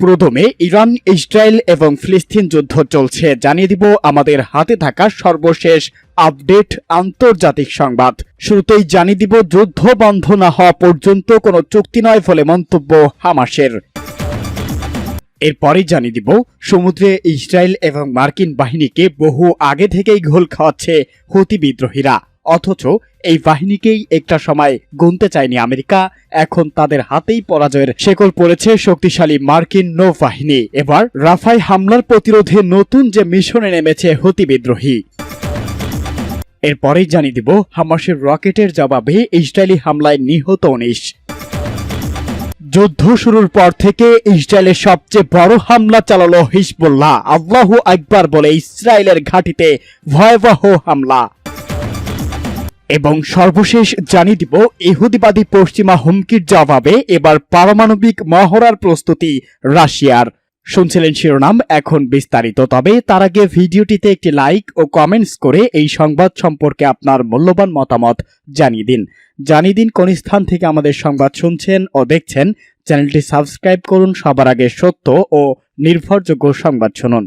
প্রথমে Iran, Israel এবং ফিলিস্তিন যুদ্ধ চলছে। জানিয়ে দিব আমাদের হাতে থাকা সর্বশেষ আপডেট আন্তর্জাতিক সংবাদ। শুরুতেই জানিয়ে দিব যুদ্ধ বন্ধ না হওয়া পর্যন্ত কোনো চুক্তি নয় ফলে মন্তব্য হামাসের। এরপরেই জানিয়ে দিব, সমুদ্রে ইসরায়েল এবং মার্কিন বাহিনীকে বহু আগে থেকেই ঘোল খাওয়াচ্ছে হুতি বিদ্রোহীরা। অথচ এই বাহিনীকেই একটা সময় গুনতে চায়নি আমেরিকা। এখন তাদের হাতেই পরাজয়ের শেকল পড়েছে শক্তিশালী মার্কিন নৌবাহিনী। এবার রাফাই হামলার প্রতিরোধে নতুন যে মিশনে নেমেছে হুতি বিদ্রোহী। এরপরেই জানিয়ে দিব হামাসের রকেটের জবাবে ইসরায়েলি হামলায় নিহত উনিশ। যুদ্ধ শুরুর পর থেকে ইসরায়েলের সবচেয়ে বড় হামলা চালালো হিজবুল্লাহ। আল্লাহু আকবার বলে ইসরায়েলের ঘাঁটিতে ভয়াবহ হামলা। এবং সর্বশেষ জানিয়ে দিব, ইহুদিবাদী পশ্চিমা হুমকির জবাবে এবার পারমাণবিক মহড়ার প্রস্তুতি রাশিয়ার। শুনছিলেন শিরোনাম, এখন বিস্তারিত। তবে তার আগে ভিডিওটিতে একটি লাইক ও কমেন্টস করে এই সংবাদ সম্পর্কে আপনার মূল্যবান মতামত জানিয়ে দিন। জানিয়ে দিন কোন স্থান থেকে আমাদের সংবাদ শুনছেন ও দেখছেন। চ্যানেলটি সাবস্ক্রাইব করুন, সবার আগে সত্য ও নির্ভরযোগ্য সংবাদ শুনুন।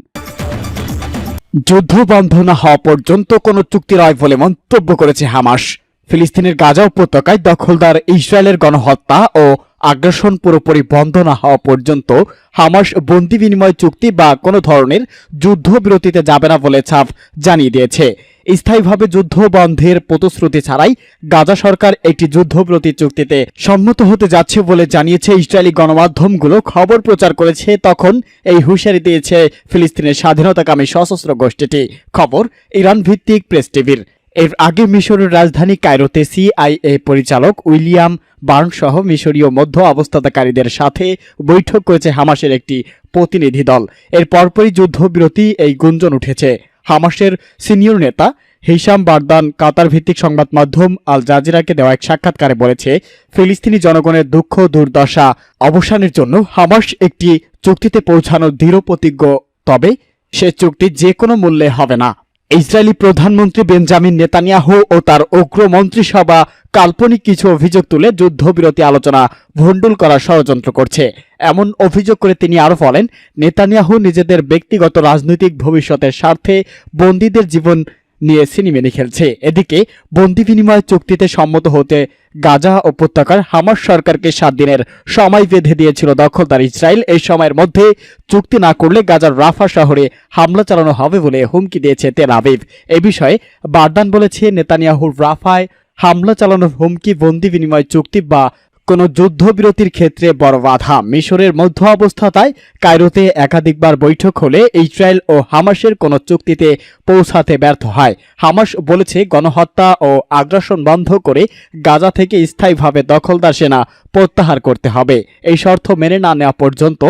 যুদ্ধ বন্ধ না হওয়া পর্যন্ত কোনো চুক্তি নয় বলে মন্তব্য করেছে হামাস। ফিলিস্তিনের গাজা উপত্যকায় দখলদার ইসরায়েলের গণহত্যা ও আগ্রাসন পুরোপুরি বন্ধ না হওয়া পর্যন্ত হামাস বন্দি বিনিময় চুক্তি বা কোনো ধরনের যুদ্ধবিরতিতে যাবে না বলে ছাপ জানিয়ে দিয়েছে। স্থায়ীভাবে যুদ্ধ বন্ধের প্রতিশ্রুতি ছাড়াই গাজা সরকার একটি যুদ্ধবিরতি চুক্তিতে সম্মত হতে যাচ্ছে বলে জানিয়েছে ইসরায়েলি গণমাধ্যমগুলো। খবর প্রচার করেছে তখন এই হুঁশিয়ারি দিয়েছে ফিলিস্তিনের স্বাধীনতাকামী সশস্ত্র গোষ্ঠীটি। খবর ইরান ভিত্তিক প্রেস টিভির। এর আগে মিশরের রাজধানী কায়রোতে সিআইএ পরিচালক উইলিয়াম বার্ন সহ মিশরীয় মধ্য অবস্থাতাকারীদের সাথে বৈঠক করেছে হামাসের একটি প্রতিনিধি দল এর পরপরই যুদ্ধবিরতি এই গুঞ্জন উঠেছে। হামাসের সিনিয়র নেতা হিসাম বারদান কাতার ভিত্তিক সংবাদ মাধ্যম আল জাজিরাকে দেওয়া এক সাক্ষাৎকারে বলেছে, ফিলিস্তিনি জনগণের দুঃখ দুর্দশা অবসানের জন্য হামাস একটি চুক্তিতে পৌঁছানোর দৃঢ় প্রতিজ্ঞ। তবে সে চুক্তি যে কোনো মূল্যে হবে না। ইসরায়েলি প্রধানমন্ত্রী বেঞ্জামিন নেতানিয়াহু ও তার উগ্র মন্ত্রিসভা কাল্পনিক কিছু অভিযোগ তুলে যুদ্ধবিরতি আলোচনা ভণ্ডুল করার ষড়যন্ত্র করছে। এমন অভিযোগ করে তিনি আরও বলেন, নেতানিয়াহু নিজেদের ব্যক্তিগত রাজনৈতিক ভবিষ্যতের স্বার্থে বন্দীদের জীবন নিয়ে সিনেমেনি খেলছে। এদিকে, বন্দি বিনিময় চুক্তিতে সম্মত হতে গাজা উপত্যকার হামাস সরকারকে সাত দিনের সময় বেঁধে দিয়েছিল দখলদার ইসরায়েল। এই সময়ের মধ্যে চুক্তি না করলে গাজার রাফা শহরে হামলা চালানো হবে বলে হুমকি দিয়েছে তেল আবিব। এ বিষয়ে বারদান বলেছে নেতানিয়াহুর রাফায় হামলা চালানোর হুমকি, বন্দি বিনিময় চুক্তি বা কোনো যুদ্ধবিরতির ক্ষেত্রে বড় বাধা। মিশরের মধ্য অবস্থাতায় কায়রোতে একাধিকবার বৈঠক হলে ইসরায়েল ও হামাসের কোনো চুক্তিতে পৌঁছাতে ব্যর্থ হয়। হামাস বলেছে, গণহত্যা ও আগ্রাসন বন্ধ করে গাজা থেকে স্থায়ীভাবে দখলদার সেনা প্রত্যাহার করতে হবে। এই শর্ত মেনে না নেওয়া পর্যন্ত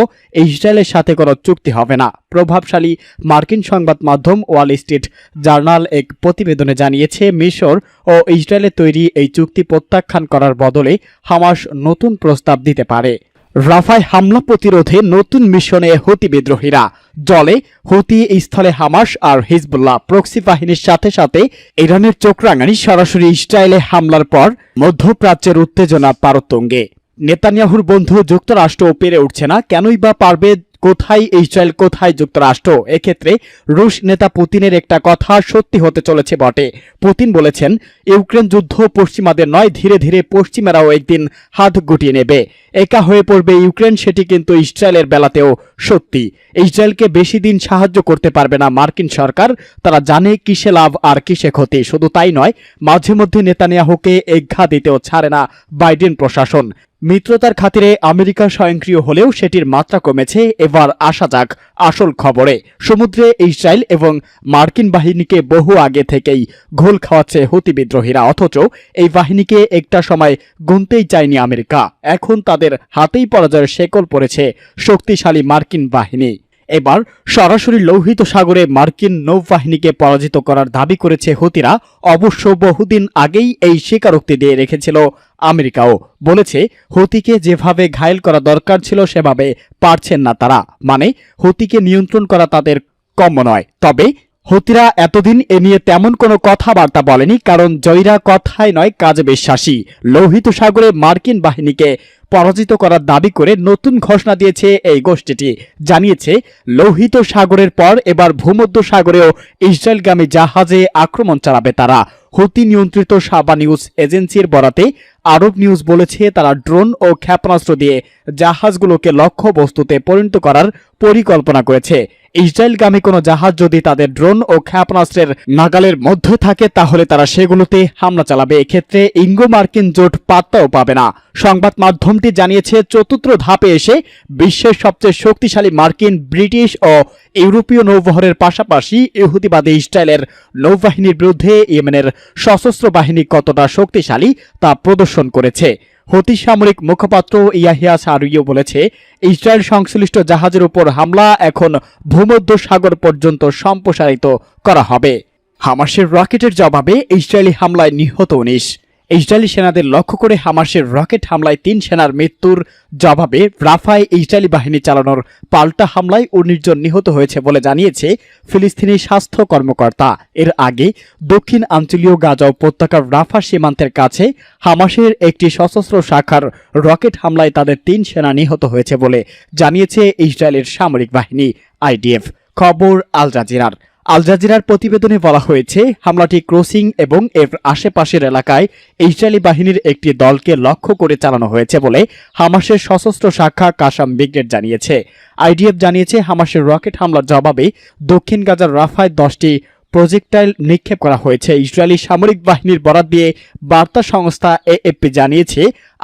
ইসরায়েলের সাথে কোনো চুক্তি হবে না। প্রভাবশালী মার্কিন সংবাদ মাধ্যম ওয়াল স্ট্রিট জার্নাল এক প্রতিবেদনে জানিয়েছে, মিশর ও ইসরায়েলের তৈরি এই চুক্তি প্রত্যাখ্যান করার বদলে হামাস নতুন প্রস্তাব দিতে পারে। রাফায় হামলা প্রতিরোধে নতুন মিশনে হুতি বিদ্রোহীরা। জলে হুতি স্থলে হামাস আর হিজবুল্লাহ প্রক্সি বাহিনীর সাথে সাথে ইরানের চোখরাঙানি সরাসরি ইসরায়েলে হামলার পর মধ্যপ্রাচ্যের উত্তেজনা পারতঙ্গে। নেতানিয়াহুর বন্ধু যুক্তরাষ্ট্র পেরে উঠছে না। কেনই বা পারবে? কোথায় ইসরায়েল, কোথায় যুক্তরাষ্ট্র? এক্ষেত্রে রুশ নেতা পুতিনের একটা কথা সত্যি হতে চলেছে বটে। পুতিন বলেছেন, ইউক্রেন যুদ্ধ পশ্চিমাদের নয়, ধীরে ধীরে পশ্চিমারাও একদিন হাত গুটিয়ে নেবে। একা হয়ে পড়বে ইউক্রেন, সেটি কিন্তু ইসরায়েলের বেলাতেও সত্যি। ইসরায়েলকে বেশি দিন সাহায্য করতে পারবে না মার্কিন সরকার। তারা জানে কিসে লাভ আর কিসে ক্ষতি। শুধু তাই নয়, মাঝে মধ্যে নেতানিয়াহুকে এঘা দিতেও ছাড়ে না বাইডেন প্রশাসন। মিত্রতার খাতিরে আমেরিকা স্বয়ংক্রিয় হলেও সেটির মাত্রা কমেছে, এবার আসা যাক আসল খবরে। সমুদ্রে ইসরায়েল এবং মার্কিন বাহিনীকে বহু আগে থেকেই ঘোল খাওয়াচ্ছে হতি বিদ্রোহীরা, অথচ এই বাহিনীকে একটা সময় গুনতেই চায়নি আমেরিকা। এখন তাদের হাতেই পরাজয়ের শেকল পড়েছে শক্তিশালী মার্কিন বাহিনী। এবার সরাসরি লৌহিত সাগরে মার্কিন নৌবাহিনীকে পরাজিত করার দাবি করেছে হুতিরা, অবশ্য বহুদিন আগেই এই স্বীকারোক্তি দিয়ে রেখেছিল। আমেরিকাও বলেছে, হুতিকে যেভাবে ঘায়েল করা দরকার ছিল সেভাবে পারছেন না তারা। মানে হুতিকে নিয়ন্ত্রণ করা তাদের কম্য নয়। তবে হতিরা এতদিন এ নিয়ে তেমন কোনো কথাবার্তা বলেনি, কারণ জয়রা কথায় নয়, কাজে বিশ্বাসী। লোহিত সাগরে মার্কিন বাহিনীকে পরাজিত করার দাবি করে নতুন ঘোষণা দিয়েছে এই গোষ্ঠীটি। জানিয়েছে, লোহিত সাগরের পর এবার ভূমধ্য সাগরেও ইসরায়েলগামী জাহাজে আক্রমণ চালাবে তারা। হুতি নিয়ন্ত্রিত সাবা নিউজ এজেন্সির বরাতে আরব নিউজ বলেছে, তারা ড্রোন ও ক্ষেপণাস্ত্র দিয়ে জাহাজগুলোকে লক্ষ্য বস্তুতে পরিণত করার পরিকল্পনা করেছে। ইসরায়েলগামী কোনো জাহাজ যদি তাদের ড্রোন ও ক্ষেপণাস্ত্রের নাগালের মধ্যে থাকে, তাহলে তারা সেগুলোতে হামলা চালাবে। এক্ষেত্রে ইঙ্গো মার্কিন জোট পাত্তাও পাবে না। সংবাদ মাধ্যমটি জানিয়েছে, চতুর্থ ধাপে এসে বিশ্বের সবচেয়ে শক্তিশালী মার্কিন, ব্রিটিশ ও ইউরোপীয় নৌবহরের পাশাপাশি ইহুদিবাদী ইসরায়েলের নৌবাহিনীর বিরুদ্ধে ইয়েমেনের সশস্ত্র বাহিনী কতটা শক্তিশালী তা প্রদর্শন করেছে। হতি সামরিক মুখপাত্র ইয়াহিয়া সারুইও বলেছে, ইসরায়েল সংশ্লিষ্ট জাহাজের উপর হামলা এখন ভূমধ্য সাগর পর্যন্ত সম্প্রসারিত করা হবে। হামাসের রকেটের জবাবে ইসরায়েলি হামলায় নিহত উনিশ। ইসরায়েলি সেনাদের লক্ষ্য করে হামাসের রকেট হামলায় তিন সেনার মৃত্যুর জবাবে রাফায় ইসরায়েলি বাহিনী চালানোর পাল্টা হামলায় উনিশ নিহত হয়েছে বলে জানিয়েছে ফিলিস্তিনি স্বাস্থ্য কর্মকর্তা। এর আগে দক্ষিণ আঞ্চলীয় গাজা উপত্যকার রাফা সীমান্তের কাছে হামাসের একটি সশস্ত্র শাখার রকেট হামলায় তাদের তিন সেনা নিহত হয়েছে বলে জানিয়েছে ইসরায়েলের সামরিক বাহিনী, আইডিএফ। খবর আল জাজিরার। আল জাজিরার প্রতিবেদনে বলা হয়েছে, হামলাটি ক্রসিং এবং এর আশেপাশের এলাকায় ইসরায়েলি বাহিনীর একটি দলকে লক্ষ্য করে চালানো হয়েছে বলে হামাসের সশস্ত্র শাখা কাসাম ব্রিগেড জানিয়েছে। আইডিএফ জানিয়েছে, হামাসের রকেট হামলার জবাবে দক্ষিণ গাজার রাফায় দশটি প্রজেক্টাইল নিক্ষেপ করা হয়েছে। ইসরায়েলি সামরিক বাহিনীর বরাত দিয়ে বার্তা সংস্থা এএফপি জানিয়েছে,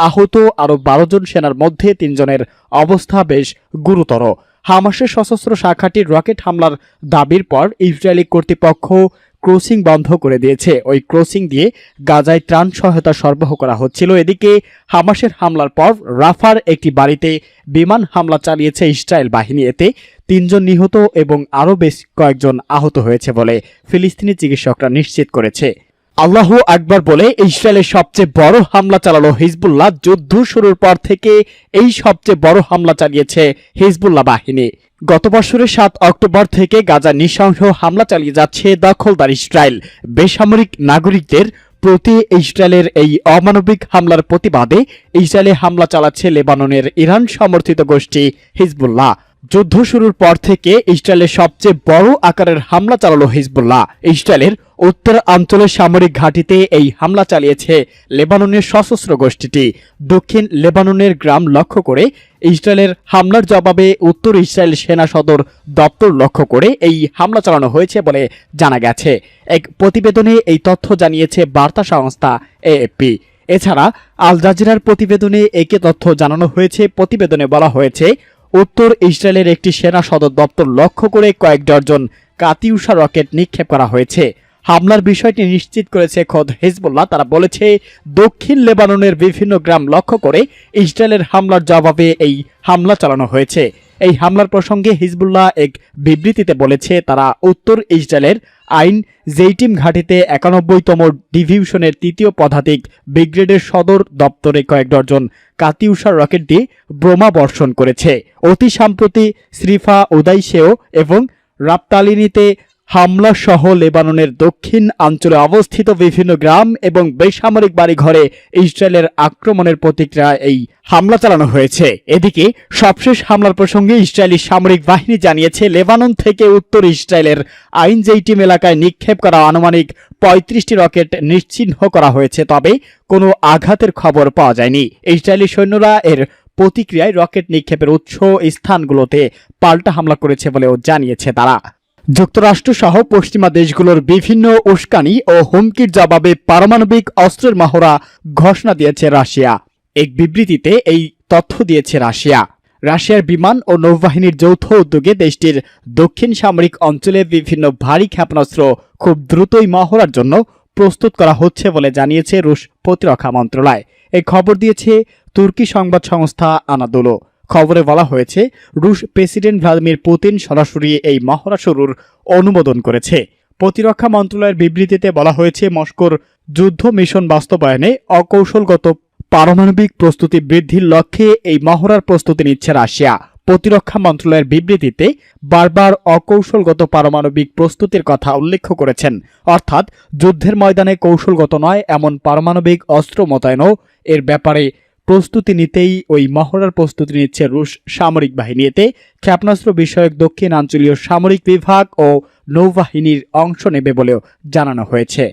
আহত আরও বারো জন সেনার মধ্যে তিনজনের অবস্থা বেশ গুরুতর। হামাসের সশস্ত্র শাখাটির রকেট হামলার দাবির পর ইসরায়েলি কর্তৃপক্ষ ক্রসিং বন্ধ করে দিয়েছে। ওই ক্রসিং দিয়ে গাজায় ত্রাণ সহায়তা সরবরাহ করা হচ্ছিল। এদিকে হামাসের হামলার পর রাফার একটি বাড়িতে বিমান হামলা চালিয়েছে ইসরায়েল বাহিনী। এতে তিনজন নিহত এবং আরও বেশ কয়েকজন আহত হয়েছে বলে ফিলিস্তিনি চিকিৎসকরা নিশ্চিত করেছে। আল্লাহ আকবর বলে ইসরায়েলের সবচেয়ে বড় হামলা চালালো হিজবুল্লাহ যুদ্ধ শুরুর পর থেকে এই সবচেয়ে বড় হামলা চালিয়েছে হিজবুল্লাহ বাহিনী। গত বছরের সাত অক্টোবর থেকে গাজা নৃশংস হামলা চালিয়ে যাচ্ছে দখলদার ইসরায়েল। বেসামরিক নাগরিকদের প্রতি ইসরায়েলের এই অমানবিক হামলার প্রতিবাদে ইসরায়েলে হামলা চালাচ্ছে লেবাননের ইরান সমর্থিত গোষ্ঠী হিজবুল্লাহ। যুদ্ধ শুরুর পর থেকে ইসরায়েলের সবচেয়ে বড় আকারের হামলা চালালো হিজবুল্লাহ। ইসরায়েলের উত্তর অঞ্চলের সামরিক ঘাঁটিতে এই হামলা চালিয়েছে লেবাননের সশস্ত্র গোষ্ঠীটি। দক্ষিণ লেবাননের গ্রাম লক্ষ্য করে ইসরায়েলের হামলার জবাবে উত্তর ইসরায়েল সেনা সদর দপ্তর লক্ষ্য করে এই হামলা চালানো হয়েছে বলে জানা গেছে। এক প্রতিবেদনে এই তথ্য জানিয়েছে বার্তা সংস্থা এএফপি। এছাড়া আল জাজিরার প্রতিবেদনে একে তথ্য জানানো হয়েছে। প্রতিবেদনে বলা হয়েছে উত্তর ইসরায়েলের একটি সেনা সদর দপ্তর লক্ষ্য করে কয়েক ডজন কাতিউষা রকেট নিক্ষেপ করা হয়েছে। হামলার বিষয়টি নিশ্চিত করেছে খোদ হিজবুল্লাহ। তারা বলেছে, দক্ষিণ লেবাননের বিভিন্ন গ্রাম লক্ষ্য করে ইসরায়েলের হামলার জবাবে এই হামলা চালানো হয়েছে। এই হামলার প্রসঙ্গে হিজবুল্লাহ এক বিবৃতিতে বলেছে, তারা উত্তর ইসরায়েলের আইন জেইটিম ঘাটিতে একানব্বইতম ডিভিউশনের তৃতীয় পদাতিক ব্রিগেডের সদর দপ্তরে কয়েক ডজন কাতিউষার রকেটটি ব্রোমা বর্ষণ করেছে। অতি সাম্প্রতি শ্রীফা উদাইসেও এবং রাপ্তালিনীতে হামলা সহ লেবাননের দক্ষিণ অঞ্চলে অবস্থিত বিভিন্ন গ্রাম এবং বেসামরিক বাড়িঘরে ইসরায়েলের আক্রমণের প্রতিক্রিয়া এই হামলা চালানো হয়েছে। এদিকে সবশেষ হামলার প্রসঙ্গে ইসরায়েলি সামরিক বাহিনী জানিয়েছে, লেবানন থেকে উত্তর ইসরায়েলের আইন জেইটিম এলাকায় নিক্ষেপ করা আনুমানিক পঁয়ত্রিশটি রকেট নিশ্চিহ্ন করা হয়েছে, তবে কোনো আঘাতের খবর পাওয়া যায়নি। ইসরায়েলি সৈন্যরা এর প্রতিক্রিয়ায় রকেট নিক্ষেপের উৎস স্থানগুলোতে পাল্টা হামলা করেছে বলেও জানিয়েছে তারা। যুক্তরাষ্ট্র সহ পশ্চিমা দেশগুলোর বিভিন্ন উস্কানি ও হুমকির জবাবে পারমাণবিক অস্ত্রের মহড়া ঘোষণা দিয়েছে রাশিয়া। এক বিবৃতিতে এই তথ্য দিয়েছে রাশিয়া। রাশিয়ার বিমান ও নৌবাহিনীর যৌথ উদ্যোগে দেশটির দক্ষিণ সামরিক অঞ্চলে বিভিন্ন ভারী ক্ষেপণাস্ত্র খুব দ্রুতই মহড়ার জন্য প্রস্তুত করা হচ্ছে বলে জানিয়েছে রুশ প্রতিরক্ষা মন্ত্রণালয়। এই খবর দিয়েছে তুর্কি সংবাদ সংস্থা আনাদোলো। খবরে বলা হয়েছে, রুশ প্রেসিডেন্ট ভ্লাদিমির পুতিন সরাসরি এই মহড়া শুরুর অনুমোদন করেছে। প্রতিরক্ষা মন্ত্রণালয়ের বিবৃতিতে বলা হয়েছে, মস্কোর যুদ্ধ মিশন বাস্তবায়নে অকৌশলগত পারমাণবিক প্রস্তুতি বৃদ্ধির লক্ষ্যে এই মহড়ার প্রস্তুতি নিচ্ছে রাশিয়া। প্রতিরক্ষা মন্ত্রণালয়ের বিবৃতিতে বারবার অকৌশলগত পারমাণবিক প্রস্তুতির কথা উল্লেখ করেছেন। অর্থাৎ, যুদ্ধের ময়দানে কৌশলগত নয়, এমন পারমাণবিক অস্ত্র মোতায়েনও এর ব্যাপারে প্রস্তুতি নিতেই ওই মহড়ার প্রস্তুতি নিচ্ছে রুশ সামরিক বাহিনী এতে ক্ষেপণাস্ত্র বিষয়ক দক্ষিণ আঞ্চলীয় সামরিক বিভাগ ও নৌবাহিনীর অংশ নেবে বলেও জানানো হয়েছে।